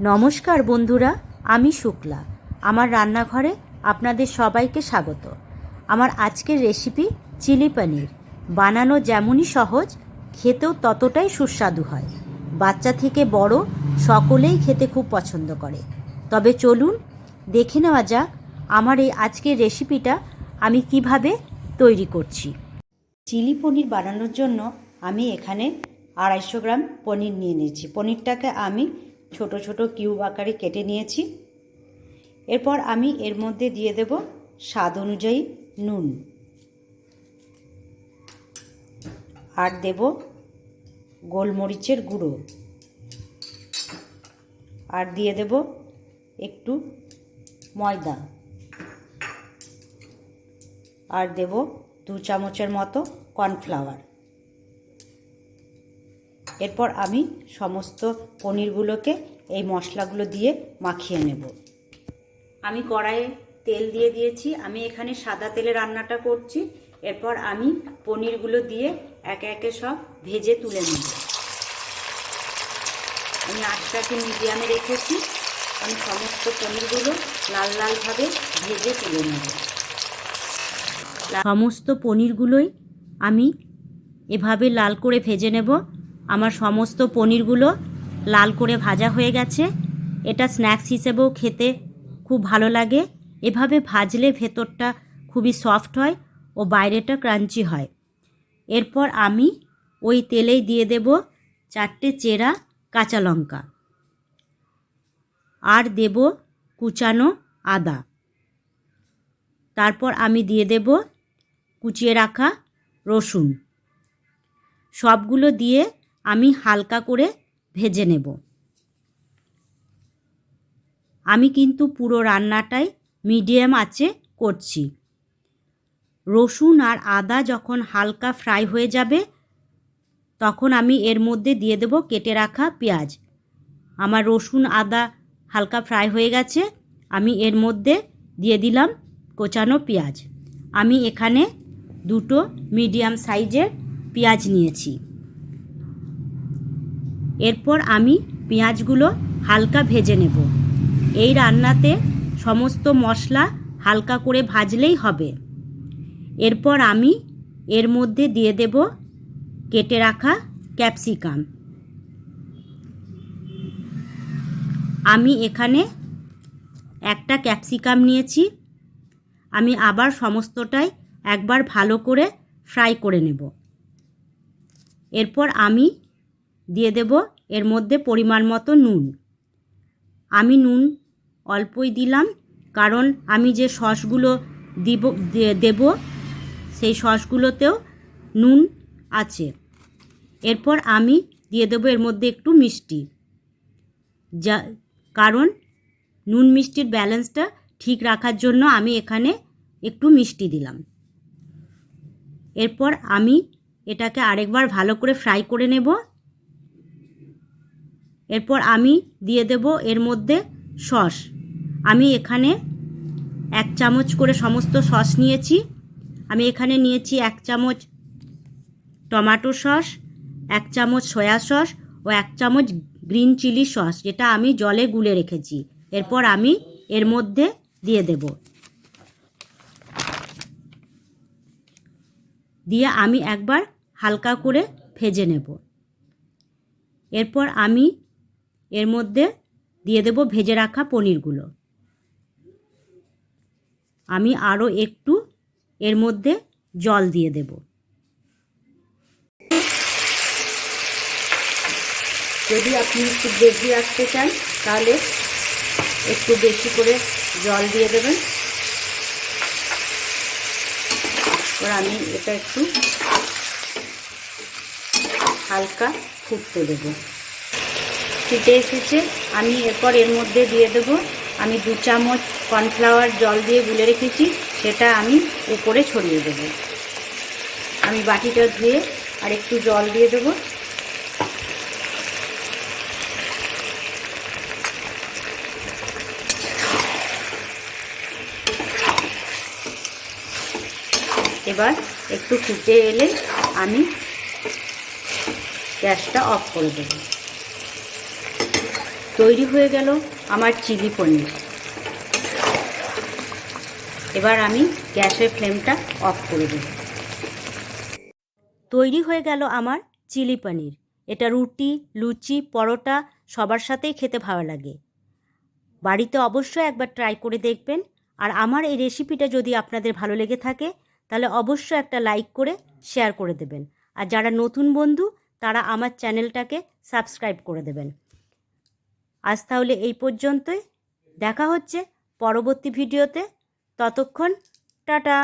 নমস্কার বন্ধুরা, আমি শুক্লা। আমার রান্নাঘরে আপনাদের সবাইকে স্বাগত। আমার আজকের রেসিপি চিলি পনির। বানানো যেমনই সহজ, খেতেও ততটাই সুস্বাদু হয়। বাচ্চা থেকে বড় সকলেই খেতে খুব পছন্দ করে। তবে চলুন দেখে নেওয়া যাক আমার এই আজকের রেসিপিটা আমি কীভাবে তৈরি করছি। চিলি পনির বানানোর জন্য আমি এখানে আড়াইশো গ্রাম পনির নিয়ে নিয়েছি। পনিরটাকে আমি ছোট ছোট কিউব আকারে কেটে নিয়েছি। এরপর আমি এর মধ্যে দিয়ে দেব স্বাদ অনুযায়ী নুন। আর দেব গোলমরিচের গুঁড়ো। আর দিয়ে দেব একটু ময়দা। আর দেব দু চামচের মতো কর্নফ্লাওয়ার। এরপর আমি সমস্ত পনিরগুলোকে এই মশলাগুলো দিয়ে মাখিয়ে নেব। আমি কড়াইয়ে তেল দিয়ে দিয়েছি। আমি এখানে সাদা তেলে রান্নাটা করছি। এরপর আমি পনিরগুলো দিয়ে একে একে সব ভেজে তুলে নেব। আমি আটটাকে মিডিয়ামে রেখেছি। আমি সমস্ত পনিরগুলো লাল লালভাবে ভেজে তুলে নেব। সমস্ত পনিরগুলোই আমি এভাবে লাল করে ভেজে নেব। আমার সমস্ত পনিরগুলো লাল করে ভাজা হয়ে গেছে। এটা স্ন্যাক্স হিসেবেও খেতে খুব ভালো লাগে। এভাবে ভাজলে ভেতরটা খুবই সফট হয় ও বাইরেটা ক্রাঞ্চি হয়। এরপর আমি ওই তেলেই দিয়ে দেব চারটে চেরা কাঁচা লঙ্কা। আর দেব কুচানো আদা। তারপর আমি দিয়ে দেব কুচিয়ে রাখা রসুন। সবগুলো দিয়ে আমি হালকা করে ভেজে নেব। আমি কিন্তু পুরো রান্নাটাই মিডিয়াম আঁচে করছি। রসুন আর আদা যখন হালকা ফ্রাই হয়ে যাবে, তখন আমি এর মধ্যে দিয়ে দেব কেটে রাখা পেঁয়াজ। আমার রসুন, আদা হালকা ফ্রাই হয়ে গেছে, আমি এর মধ্যে দিয়ে দিলাম কোচানো পেঁয়াজ। আমি এখানে দুটো মিডিয়াম সাইজের পেঁয়াজ নিয়েছি। এরপর আমি পেঁয়াজগুলো হালকা ভেজে নেব। এই রান্নাতে সমস্ত মশলা হালকা করে ভাজলেই হবে। এরপর আমি এর মধ্যে দিয়ে দেব কেটে রাখা ক্যাপসিকাম। আমি এখানে একটা ক্যাপসিকাম নিয়েছি। আমি আবার সমস্তটাই একবার ভালো করে ফ্রাই করে নেব। এরপর আমি দিয়ে দেব এর মধ্যে পরিমাণ মতো নুন। আমি নুন অল্পই দিলাম, কারণ আমি যে সসগুলো দিব দেব, সেই সসগুলোতেও নুন আছে। এরপর আমি দিয়ে দেবো এর মধ্যে একটু মিষ্টি। যা, কারণ নুন মিষ্টির ব্যালেন্সটা ঠিক রাখার জন্য আমি এখানে একটু মিষ্টি দিলাম। এরপর আমি এটাকে আরেকবার ভালো করে ফ্রাই করে নেব। এরপর আমি দিয়ে দেব এর মধ্যে সস। আমি এখানে এক চামচ করে সমস্ত সস নিয়েছি। আমি এখানে নিয়েছি এক চামচ টমেটো সস, এক চামচ সয়া সস ও এক চামচ গ্রিন চিলি সস, যেটা আমি জলে গুলে রেখেছি। এরপর আমি এর মধ্যে দিয়ে দেব। দিয়ে আমি একবার হালকা করে ভেজে নেব। এরপর আমি এর মধ্যে দিয়ে দেব ভেজে রাখা পনিরগুলো। আমি আরও একটু এর মধ্যে জল দিয়ে দেব। যদি আপনি একটু বেশি রাখতে চান, তাহলে একটু বেশি করে জল দিয়ে দেবেন। এবার আমি এটা একটু হালকা ফুটতে দেবো। ফুটে এসেছে। আমি এরপর এর মধ্যে দিয়ে দেব। আমি দু চামচ কর্নফ্লাওয়ার জল দিয়ে গুলে রেখেছি। সেটা আমি উপরে ছড়িয়ে দেব। আমি বাটিটা ধুয়ে আর একটু জল দিয়ে দেব। এবার একটু ফুটে এলে আমি গ্যাসটা অফ করে দেবো। তৈরি হয়ে গেল আমার চিলি পনির। এবার আমি গ্যাসের ফ্লেমটা অফ করে দেব। তৈরি হয়ে গেল আমার চিলি পনির। এটা রুটি, লুচি, পরোটা সবার সাথেই খেতে ভালো লাগে। বাড়িতে অবশ্যই একবার ট্রাই করে দেখবেন। আর আমার এই রেসিপিটা যদি আপনাদের ভালো লেগে থাকে, তাহলে অবশ্যই একটা লাইক করে শেয়ার করে দেবেন। আর যারা নতুন বন্ধু, তারা আমার চ্যানেলটাকে সাবস্ক্রাইব করে দেবেন। আজ তাহলে এই পর্যন্তই। দেখা হচ্ছে পরবর্তী ভিডিওতে। ততক্ষণ টাটা।